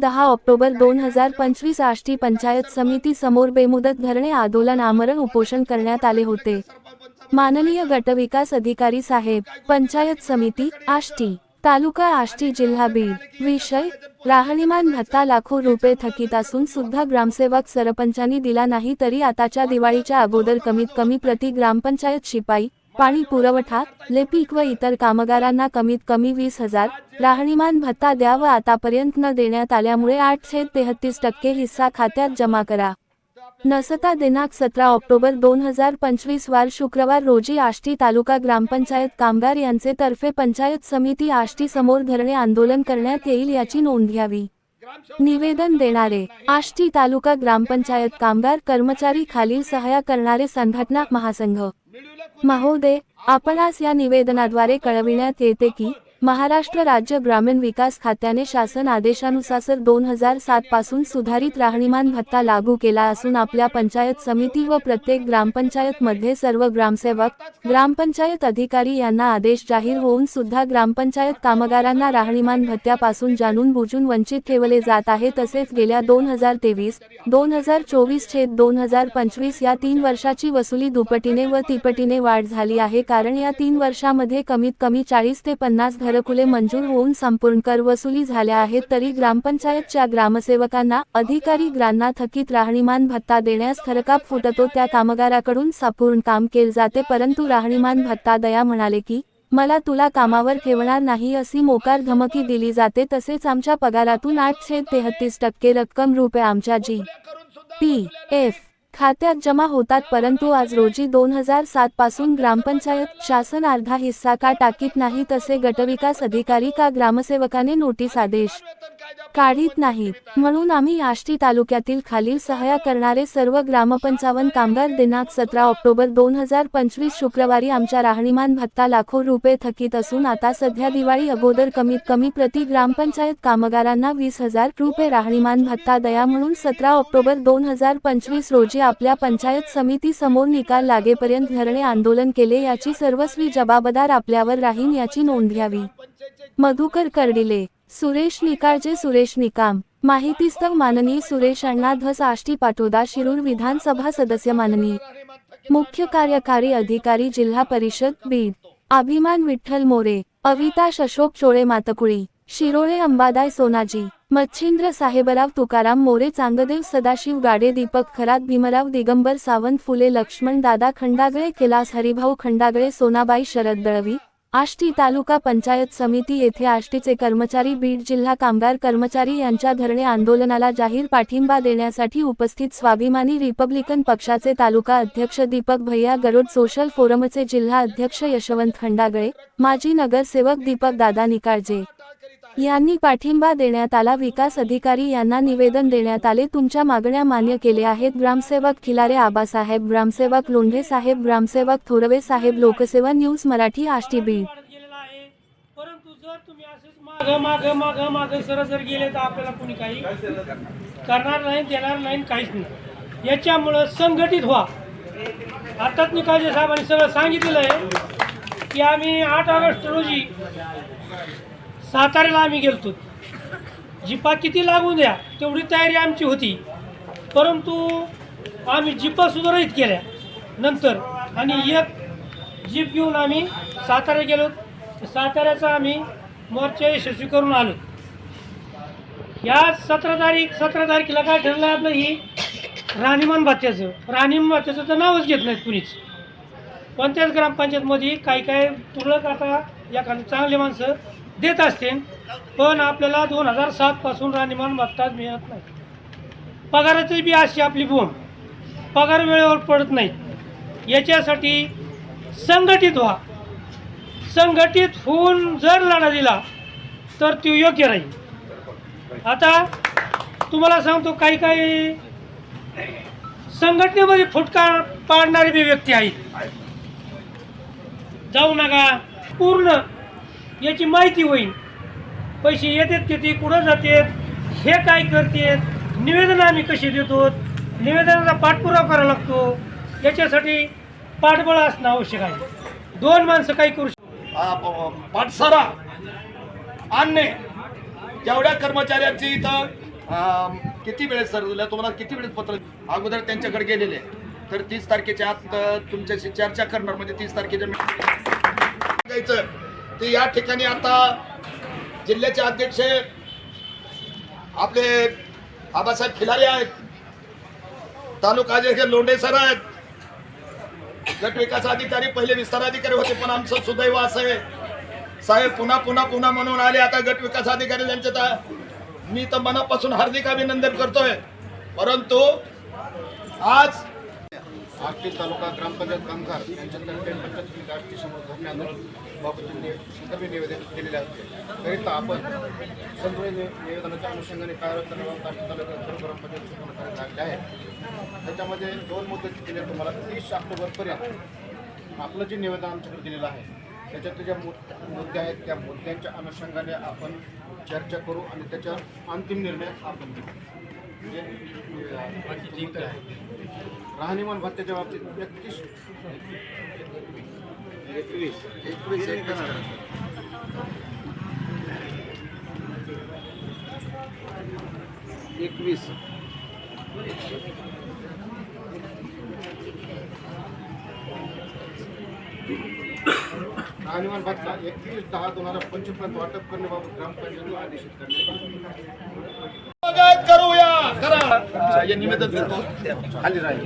दहा ऑक्टोबर दोन हजार पंचवीस आष्टी पंचायत समिती समोर बेमुदत धरणे आंदोलन आमरण उपोषण करण्यात आले होते. माननीय गटविकास अधिकारी साहेब पंचायत समिती आष्टी तालुका आष्टी जिल्हा बीड विषय राहणीमान भत्ता लाखो रुपये थकीत असून सुद्धा ग्रामसेवक सरपंचांनी दिला नाही तरी आताच्या दिवाळीच्या अगोदर कमीत कमी प्रति ग्रामपंचायत शिपाई पाणी पुरवठा लेपीक व इतर कामगारांना कमीत कमी वीस हजार राहणीमान भत्ता द्या व आतापर्यंत न देण्यात आल्यामुळे आठ छेद तेहतीस टक्के हिस्सा खात्यात जमा करा. नसता दिनांक सतरा ऑक्टोबर दोन हजार पंचवीस वार शुक्रवार रोजी आष्टी तालुका ग्रामपंचायत कामगार यांचे तर्फे पंचायत समिती आष्टी समोर धरणे आंदोलन करण्यात येईल याची नोंद घ्यावी. निवेदन देणारे आष्टी तालुका ग्रामपंचायत कामगार कर्मचारी खालील सहाय्य करणारे संघटना महासंघ महोदय आपणास या निवेदनाद्वारे कळविण्यात येते की महाराष्ट्र राज्य ग्रामीण विकास खात्याने शासन आदेशानुसार दोन हजार सात पासून सुधारित राहणीमान भत्ता लागू केला असून आपल्या पंचायत समिती व प्रत्येक ग्रामपंचायत मध्ये सर्व ग्रामसेवक ग्रामपंचायत अधिकारी यांना आदेश जाहीर होऊन सुद्धा ग्रामपंचायत कामगारांना राहणीमान भत्त्यापासून जाणून बुजून वंचित ठेवले जात आहे. तसेच गेल्या दोन हजार तेवीस दोन हजार चोवीस छेद दोन हजार पंचवीस या तीन वर्षाची वसुली दुपटीने व तिपटीने वाढ झाली आहे. कारण या तीन वर्षामध्ये कमीत कमी चाळीस ते पन्नास घरकुले मंजूर होऊन संपूर्ण कर वसुली झाल्या आहेत तरी ग्रामपंचायतच्या ग्रामसेवकांना अधिकारी ग्रांना थकीत राहणीमान भत्ता देण्यास थरकाप फुटतो. त्या कामगाराकडून संपूर्ण काम केले जाते परंतु राहणीमान भत्ता दया म्हणाले की मला तुला कामावर ठेवणार नाही अशी मोकार धमकी दिली जाते. तसेच आमच्या पगारातून आठशे तेहतीस टक्के रक्कम रुपये आमच्या जी. पी. एफ. खात्यात जमा होतात परंतु आज रोजी दोन हजार सात पासून ग्रामपंचायत शासन अर्धा हिस्सा का टाकीत नाही तसे गटविकास अधिकारी का ग्रामसेवकाने नोटीस आदेश काढीत नाहीत. म्हणून आम्ही आष्टी तालुक्यातील खालील सहाय्य करणारे सर्व ग्रामपंचावन्न कामगार दिनांक सतरा ऑक्टोबर दोन हजार पंचवीस शुक्रवारी आमच्या राहणीमान भत्ता लाखो रुपये थकीत असून आता सध्या दिवाळी अगोदर कमीत कमी प्रति ग्रामपंचायत कामगारांना वीस हजार रुपये राहणीमान भत्ता दया म्हणून सतरा ऑक्टोबर दोन हजार पंचवीस रोजी आपल्या पंचायत समिती समोर निकाल लागेपर्यंत धरणे आंदोलन केले याची सर्वस्वी जबाबदार आपल्यावर राहीन याची नोंद घ्यावी. मधुकर कर्डिले सुरेश निकाळजे सुरेश निकाम. माहितीस्तव माननीय सुरेश अण्णा धस आष्टी पाटोदा शिरूर विधानसभा सदस्य माननीय. मुख्य कार्यकारी अधिकारी जिल्हा परिषद बीड अभिमान विठ्ठल मोरे. अविताश अशोक चोळे मातकुळी. शिरोळे अंबादाय सोनाजी. मच्छिंद्र साहेबराव तुकाराम मोरे चांगदेव सदाशिव गाडे दीपक खरात भीमराव दिगंबर सावंत फुले लक्ष्मण दादा खंडागळे कैलास हरिभाऊ खंडागळे सोनाबाई शरद दळवी. आष्टी तालुका पंचायत समिती येथे आष्टीचे कर्मचारी बीड जिल्हा कामगार कर्मचारी यांच्या धरणे आंदोलनाला जाहीर पाठिंबा देण्यासाठी उपस्थित स्वाभिमानी रिपब्लिकन पक्षाचे तालुका अध्यक्ष दीपक भैया गरुड सोशल फोरमचे जिल्हा अध्यक्ष यशवंत खंडागळे माजी नगरसेवक दीपक दादा निकाळजे. यांनी पाठिंबा देण्यात आला. विकास अधिकारी यांना निवेदन देण्यात आले. तुमच्या मागण्या मान्य केले आहेत. ग्रामसेवक खिलारे आबासाहेब ग्रामसेवक लोंढे साहेब ग्रामसेवक थोरवे साहेब लोकसेवा न्यूज मराठी आष्टी बीड परंतु जर तुम्ही असेच माग माग माग माग सरळ जर गेले तर आपल्याला कोणी काही करणार नाही देणार नाही काहीच नाही. याच्यामुळं संघटित व्हा. आताच निकालजे साहेबांनी सगळं सांगितलेलं आहे की आम्ही आठ ऑगस्ट रोजी साताऱ्याला आम्ही गेलतो. जिपा किती लागून द्या तेवढी तयारी आमची होती. परंतु आम्ही जिपा सुधारित केल्या. नंतर आणि एक जीप घेऊन आम्ही सातारा गेलो. साताऱ्याचा आम्ही मोर्चा यशस्वी करून आलो. या सतरा तारीख सतरा तारखेला काय ठरलं आपलं ही? राहणीमान भात्याचं. राणीमान भात्याचं तर नावच घेत नाहीत कुणीच. कोणत्याच ग्रामपंचायतमध्ये काही काही तुरळक आता एखादं चांगले माणसं देत असतील पण आपल्याला दोन हजार सातपासून राहणीमान भत्ताच मिळत नाही. पगाराची बी अशी आपली बोंब पगार वेळेवर पडत नाही. याच्यासाठी संघटित व्हा. संघटित होऊन जर लढा दिला तर तो योग्य राहील. आता तुम्हाला सांगतो काही काही संघटनेमध्ये फुटका पाडणारे बी व्यक्ती आहेत. जाऊ नका पूर्ण याची माहिती होईल. पैसे येतात किती कुठं जातात हे काय करतात निवेदन आम्ही कशी देतो निवेदनाचा पाठपुरावा करावा लागतो. याच्यासाठी पाठबळ असणं आवश्यक आहे. दोन माणसं काही करू शकतो पाठसारा आणणे जेवढ्या कर्मचाऱ्यांची इथं किती वेळेस सर तुम्हाला किती वेळेस पत्र अगोदर त्यांच्याकडे गेलेले तर तीस तारखेच्या आत तुमच्याशी चर्चा करणार म्हणजे तीस तारखेच्या सांगायचं ते या ठिकाणी आता जिल्ह्याचे अध्यक्ष आपले आबासाहेब खिलारी आहेत तालुका अध्यक्ष लोंढे सर आहेत गट विकास अधिकारी पहिले विस्तार अधिकारी होते पण आमचं सुदैव असं आहे. साहेब पुन्हा पुन्हा पुन्हा म्हणून आले आता गट विकास अधिकारी त्यांच्या तर मी तर मनापासून हार्दिक अभिनंदन करतोय. परंतु आज आष्टी तालुका ग्रामपंचायत कामगार यांच्यातर्फे पंचायत राष्ट्रीय समोर धरणे आंदोलन बाबतचे संदर्भी निवेदन केलेले होते करिता आपण संपूर्ण निवेदनाच्या अनुषंगाने कार्यरत करण्याबाबत आष्टी तालुक्यात सर्व ग्रामपंचायत सुरू करण्यात आलेले आहे त्याच्यामध्ये दोन मुद्दे दिले तुम्हाला. तीस ऑक्टोबरपर्यंत आपलं जे निवेदन आमच्याकडे दिलेलं आहे त्याच्यात ज्या मु- मुद्दे आहेत त्या मुद्द्यांच्या अनुषंगाने आपण चर्चा करू आणि त्याच्यावर अंतिम निर्णय आपण घेऊ. अं, मुद्दे आहेत. राहणीमान भत्त्याच्या बाबतीत एकतीस। एकवीस। एकवीस एकवीस. राहणीमान भत्ता एकवीस दहा दोन हज़ार पंचवीस वाटप करण्याबाबत ग्रामपंचायत आदेशित करण्यात हे निवेदन देतो खाली राहील